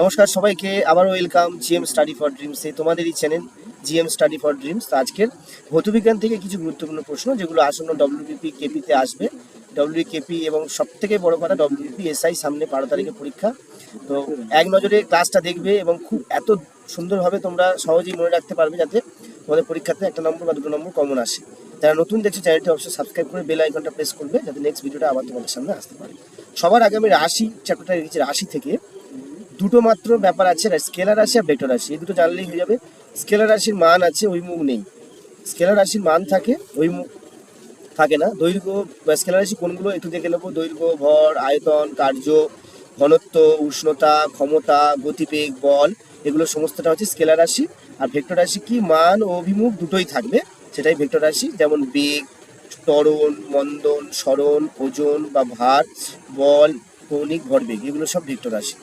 নমস্কার সবাইকে, আবারও welcome GM study for dreams ড্রিমসে তোমাদেরই channel GM study for dreams আজকের ভৌতবিজ্ঞান থেকে কিছু গুরুত্বপূর্ণ প্রশ্ন, যেগুলো আসন্ন ডব্লিউবিপি কেপিতে আসবে। ডব্লিউ কেপি এবং সব থেকে বড় কথা ডব্লিউবিপি এসআই সামনে বারো তারিখে পরীক্ষা। তো এক নজরে ক্লাসটা দেখবে এবং খুব এত সুন্দরভাবে তোমরা সহজেই মনে রাখতে পারবে যাতে তোমাদের পরীক্ষাতে একটা নম্বর বা দুটো নম্বর কমন আসে। যারা নতুন দেখছে চ্যানেলটি অবশ্যই সাবস্ক্রাইব করে বেল আইকনটা প্রেস করবে, যাতে নেক্সট ভিডিওটা আবার তোমাদের সামনে আসতে পারে। সবার আগে আমি রাশি চ্যাপ্টারটা রাশি থেকে দুটো মাত্র ব্যাপার আছে স্কেলার রাশি আর ভেক্টর রাশি, এই দুটো জানলেই হয়ে যাবে। স্কেলার রাশির মান আছে, ওই মুখ নেই। স্কেলার রাশির মান থাকে, ওই মুখ থাকে না। দৈর্ঘ্য স্কেলার রাশি কোনগুলো একটু দেখে নেব? দৈর্ঘ্য, ভর, আয়তন, কার্য, ঘনত্ব, উষ্ণতা, ক্ষমতা, গতিবেগ, বল, এগুলো সমস্তটা হচ্ছে স্কেলার রাশি। আর ভেক্টর রাশি কি? মান ও অভিমুখ দুটোই থাকবে, সেটাই ভেক্টর রাশি। যেমন বেগ, ত্বরণ, মন্দন, স্মরণ, ওজন বা ভার, বল, কৌণিক, ভরবেগ, এগুলো সব ভেক্টর রাশি।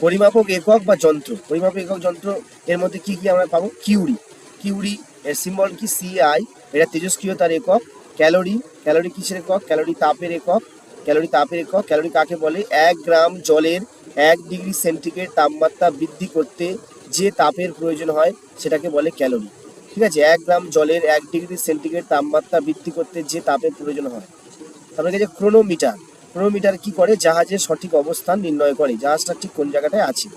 পরিমাপক একক বা যন্ত্র? পরিমাপক একক যন্ত্র, এর মধ্যে কি কি আমরা পাবো? কিউরি। কিউরি, এর সিম্বল কি? সিআই এটা তেজস্ক্রিয়তার একক। ক্যালোরি ক্যালোরি কিসের একক? ক্যালোরি তাপের একক। ক্যালোরি তাপের একক। ক্যালোরি কাকে বলে? এক গ্রাম জলের এক ডিগ্রি সেন্টিগ্রেড তাপমাত্রা বৃদ্ধি করতে যে তাপের প্রয়োজন হয়, সেটাকে বলে ক্যালোরি। ঠিক আছে? এক গ্রাম জলের এক ডিগ্রি সেন্টিগ্রেড তাপমাত্রা বৃদ্ধি করতে যে তাপের প্রয়োজন হয়। তারপরে গেছে ক্রোনোমিটার ক্রোনোমিটার কি করে জাহাজের সঠিক অবস্থান নির্ণয় করে? জাহাজটা ঠিক কোন জায়গাটায় আছে?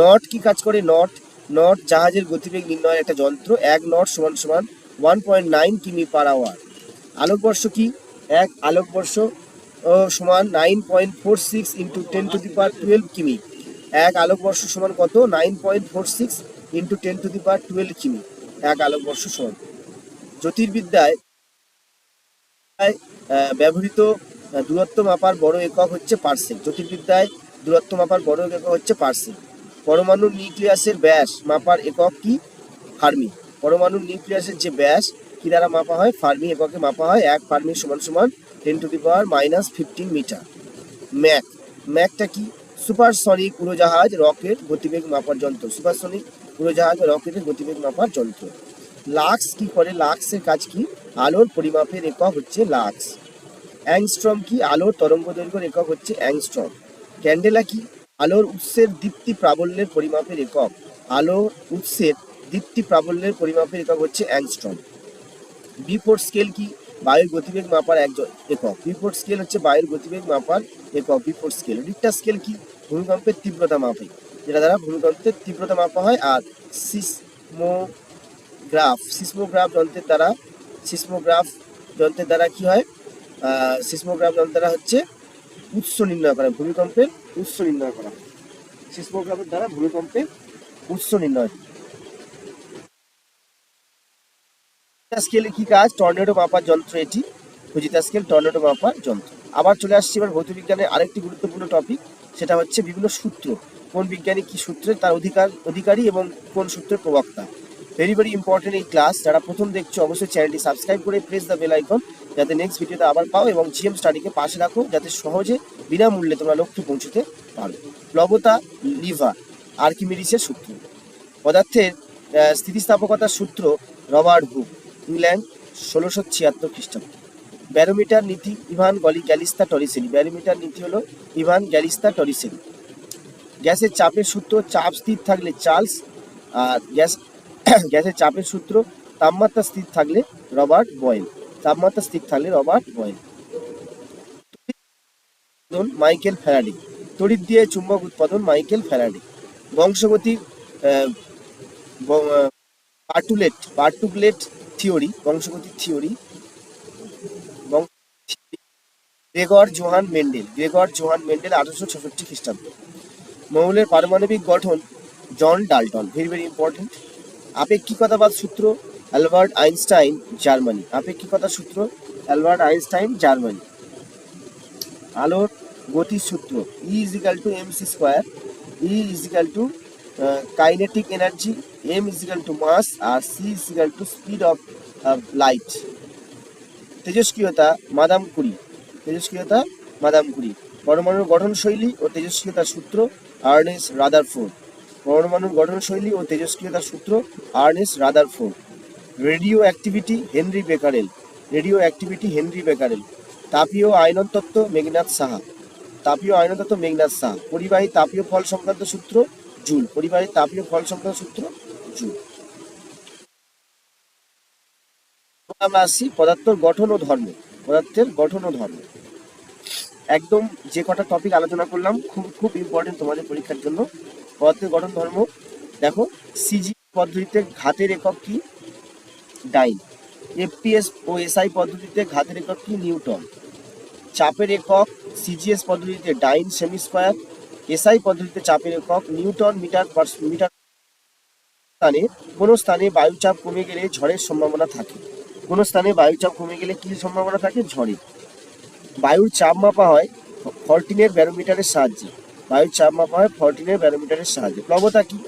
নট কি কাজ করে? নট নট জাহাজের গতিবেগ নির্ণয়ের একটা যন্ত্র। এক নট সমান সমান ওয়ান পয়েন্ট নাইন কিমি পার আওয়ার। আলোকবর্ষ কি? এক আলোকবর্ষ সমান nine point four six into ten to the power twelve কিমি। এক আলোকবর্ষ সমান কত? Nine point four six into ten to the power twelve কিমি। এক আলোকবর্ষ সমান। জ্যোতির্বিদ্যায় ব্যবহৃত দূরত্ব মাপার বড় একক হচ্ছে পার্সেক জ্যোতির্বিদ্যায় দূরত্ব মাপার বড় একক হচ্ছে পার্সেক পরমাণু নিউক্লিয়াসের ব্যাস মাপার একক কি? ফার্মি। পরমাণু নিউক্লিয়াসের যে ব্যাস, কি দ্বারা মাপা হয়? ফার্মি এককে মাপা হয় এক, ফার্মি সমান সমান ten to the power minus fifteen metre. Mach. ম্যাকটা কি? সুপারসনিক উড়োজাহাজ, রকেট, গতিবেগ মাপার যন্ত্র। সুপারসনিক উড়োজাহাজ, রকেটের গতিবেগ মাপার যন্ত্র। লাক্স কি করে? লাক্সের কাজ কি? আলোর পরিমাপের একক হচ্ছে লাক্স। অ্যাংস্ট্রম কি? আলোর তরঙ্গ দৈর্ঘ্যের একক হচ্ছে অ্যাংস্ট্রম। ক্যান্ডেলা কি? আলোর উৎসের দীপ্তি প্রাবল্যের পরিমাপের একক। আলোর উৎসের দীপ্তি প্রাবল্যের পরিমাপের একক হচ্ছে অ্যাংস্ট্রম। বিফোর স্কেল কি? বায়ুর গতিবেগ মাপার এক জ- একক। বিফোর স্কেল হচ্ছে বায়ুর গতিবেগ মাপার একক। Before scale. রিক্টার স্কেল কি? ভূমিকম্পের তীব্রতা মাপে। যেটা দ্বারা ভূমিকম্পের তীব্রতা মাপা হয় আর সিসমোগ্রাফ সিসমোগ্রাফ যন্ত্রের দ্বারা সিসমোগ্রাফ যন্ত্রের দ্বারা কি হয়? সিসমোগ্রাফ দ্বারা হচ্ছে উৎস নির্ণয় করা, ভূমিকম্পের উৎস নির্ণয় করা। সিসমোগ্রাফের দ্বারা ভূমিকম্পের উৎস নির্ণয়। স্কেলে কি কাজ? টর্নেডো মাপার যন্ত্র এটি। ফুজিতা স্কেল টর্নেডো মাপার যন্ত্র। আবার চলে আসছি এবার ভৌত বিজ্ঞানের আরেকটি গুরুত্বপূর্ণ টপিক সেটা হচ্ছে বিভিন্ন সূত্র। কোন বিজ্ঞানী কি সূত্রে তার অধিকার, অধিকারী এবং কোন সূত্রের প্রবক্তা? ভেরি ভেরি ইম্পর্টেন্ট এই ক্লাস যারা প্রথম দেখছ, অবশ্যই চ্যানেলটি সাবস্ক্রাইব করে প্রেস দ্য বেল আইকন যাতে নেক্সট ভিডিওতে আবার পাও এবং জিএম স্টাডিকে পাশে রাখো, যাতে সহজে বিনামূল্যে তোমরা লক্ষ্যে পৌঁছতে পারো। প্লবতা লিভার, আর্কিমিডিসের সূত্র। পদার্থের স্থিতিস্থাপকতার সূত্র, রবার্ট হুক ইংল্যান্ড, ষোলোশো ছিয়াত্তর খ্রিস্টাব্দ। ব্যারোমিটার নীতি, ইভান গলি গ্যালিস্তা টরিসেলি। ব্যারোমিটার নীতি হলো ইভান গ্যালিস্তা টরিসেলি। গ্যাসের চাপের সূত্র, চাপ স্থির থাকলে চার্লস আর গ্যাস গ্যাসের চাপের সূত্র, তাপমাত্রা স্থির থাকলে রবার্ট বয়েল। তাপমাত্রা স্থির থাকলে রবার্ট বয়েল। Michael Faraday. তড়িৎ দিয়ে চুম্বক উৎপাদন মাইকেল ফ্যারাডে। বংশগতির postulate postulate theory বংশগতির theory Gregor Johann Mendel. Gregor Johann Mendel আঠারোশো ছেষট্টি খ্রিস্টাব্দ। মৌলের পারমাণবিক গঠন John Dalton. Very very important. আপেক্ষিকতাবাদ সূত্র? Albert Einstein, Germany. আপেক্ষিকতা সূত্র? Albert Einstein, Germany. আলোর গতির সূত্র। E is equal to M C square E is equal to kinetic energy M is equal to mass R C is equal to speed of light তেজস্ক্রিয়তা, Madame Curie. তেজস্ক্রিয়তা, Madame কুড়ি। পরমাণুর গঠনশৈলী ও তেজস্ক্রিয়তার সূত্র, Ernest Rutherford. পরমাণুর গঠনশৈলী ও তেজস্ক্রিয়তার সূত্র Ernest Rutherford. Radioactivity Henri Becquerel. Radioactivity Henri Becquerel. তাপীয় আয়নন তত্ত্ব মেঘনাথ সাহা। তাপীয় আয়নদাত মেঘনাথ শাহ পরিবাহী তাপীয় ফল সংক্রান্ত সূত্র জুল। পরিবাহী তাপীয় ফল সংক্রান্ত সূত্র জুল। আমরা আসছি পদার্থর গঠন ও ধর্ম। পদার্থের গঠন ও ধর্ম। একদম যে কটা টপিক আলোচনা করলাম, খুব খুব ইম্পর্টেন্ট তোমাদের পরীক্ষার জন্য। পদার্থের গঠন ধর্ম। দেখো সিজি পদ্ধতিতে ঘাতের একক কি? ডাইন। এফপিএস ও এসআই পদ্ধতিতে ঘাতের একক কি? নিউটন। চাপের একক সিজিএস পদ্ধতিতে ডাইন সেমি স্কোয়ার এসআই পদ্ধতিতে চাপের একক নিউটন মিটার পার মিটার স্থানে। কোনো স্থানে বায়ুচাপ কমে গেলে ঝড়ের সম্ভাবনা থাকে। কোনো স্থানে বায়ুচাপ কমে গেলে কি সম্ভাবনা থাকে? ঝড়ে। বায়ুর চাপ মাপা হয় ফরটিনের ব্যারোমিটারের সাহায্যে। বায়ুর চাপ মাপা হয় ফরটিনের ব্যারোমিটারের সাহায্যে। প্লবতা কি?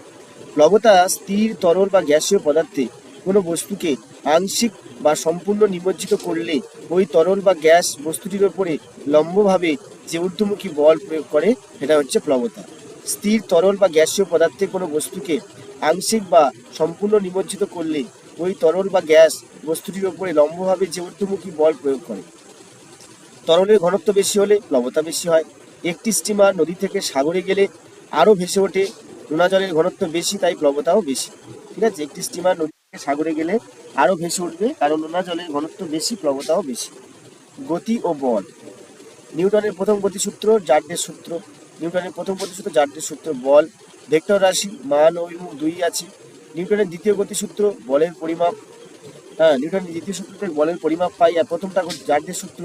প্লবতা স্থির তরল বা গ্যাসীয় পদার্থে কোনো বস্তুকে আংশিক বা সম্পূর্ণ নিমজ্জিত করলে ওই তরল বা গ্যাস বস্তুটির ওপরে লম্বভাবে যে ঊর্ধ্বমুখী বল প্রয়োগ করে, সেটা হচ্ছে প্লবতা। স্থির তরল বা গ্যাসীয় পদার্থে কোনো বস্তুকে আংশিক বা সম্পূর্ণ নিমজ্জিত করলে ওই তরল বা গ্যাস বস্তুটির ওপরে লম্বভাবে যে ঊর্ধ্বমুখী বল প্রয়োগ করে। তরলের ঘনত্ব বেশি হলে প্লবতা বেশি হয়। একটি স্টিমার নদী থেকে সাগরে গেলে আরও ভেসে ওঠে। নোনা জলের ঘনত্ব বেশি, তাই প্লবতাও বেশি। ঠিক আছে, একটি স্টিমার নদী থেকে সাগরে গেলে আরও ভেসে উঠবে, কারণ নোনা জলের ঘনত্ব বেশি, প্লবতাও বেশি। গতি ও বল। নিউটনের প্রথম গতিসূত্র জার্ডের সূত্র। নিউটনের প্রথম গতিসূত্র জার্ডের সূত্র বল, ভেক্টর রাশি, মান অভিমুখ দুই আছে। নিউটনের দ্বিতীয় গতিসূত্র বলের পরিমাপ। হ্যাঁ নিউটনের দ্বিতীয় সূত্রতে বলের পরিমাপ পাই, আর প্রথমটা জার্ডের সূত্র।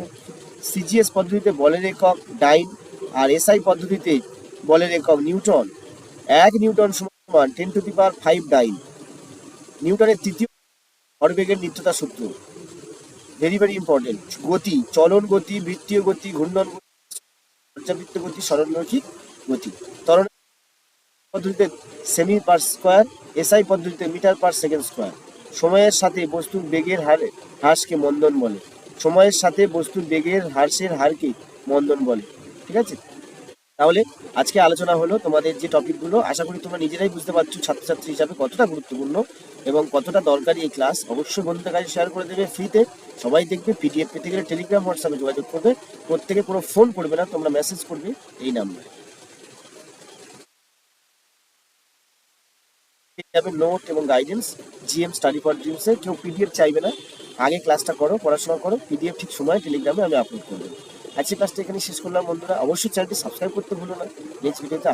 সিজিএস পদ্ধতিতে বলের একক, ডাইন। আর এসআই পদ্ধতিতে বলের একক নিউটন। এক নিউটন সমান ten to the power five dyne. নিউটনের তৃতীয় ভরবেগের নিত্যতা সূত্র। ভেরি ভেরি ইম্পর্টেন্ট গতি, চলন গতি, বৃত্তীয় গতি, ঘূর্ণন পর্যাবৃত্ত গতি সরলরৈখিক গতি। ত্বরণ পদ্ধতিতে সেমি পার স্কোয়ার এসআই পদ্ধতিতে মিটার পার সেকেন্ড স্কোয়ার সময়ের সাথে বস্তুর বেগের হারে হ্রাসকে মন্দন বলে। সময়ের সাথে বস্তুর বেগের হ্রাসের হারকে মন্দন বলে। ঠিক আছে? তাহলে আজকে আলোচনা হলো তোমাদের যে টপিকগুলো আশা করি তোমরা নিজেরাই বুঝতে পারছ ছাত্রছাত্রী হিসাবে কতটা গুরুত্বপূর্ণ এবং কতটা দরকারি এই ক্লাস অবশ্যই বন্ধুদের কাছে শেয়ার করে দেবে ফ্রিতে সবাই দেখবে পিডিএফ পেতে গেলে টেলিগ্রাম হোয়াটসঅ্যাপে যোগাযোগ করবে। প্রত্যেকে কোনো ফোন করবে না, তোমরা মেসেজ করবে এই নাম্বারে নোট এবং গাইডেন্স জিএম স্টাডি ফর ড্রিমসে কেউ পিডিএফ চাইবে না। আগে ক্লাসটা করো, পড়াশোনা করো পিডিএফ ঠিক সময় টেলিগ্রামে আমি আপলোড করে দেবো। আজকে কাজটা এখানে শেষ করলাম বন্ধুরা। অবশ্যই চ্যানেলটি সাবস্ক্রাইব করতে ভুলো না। নেক্সট ভিডিওতে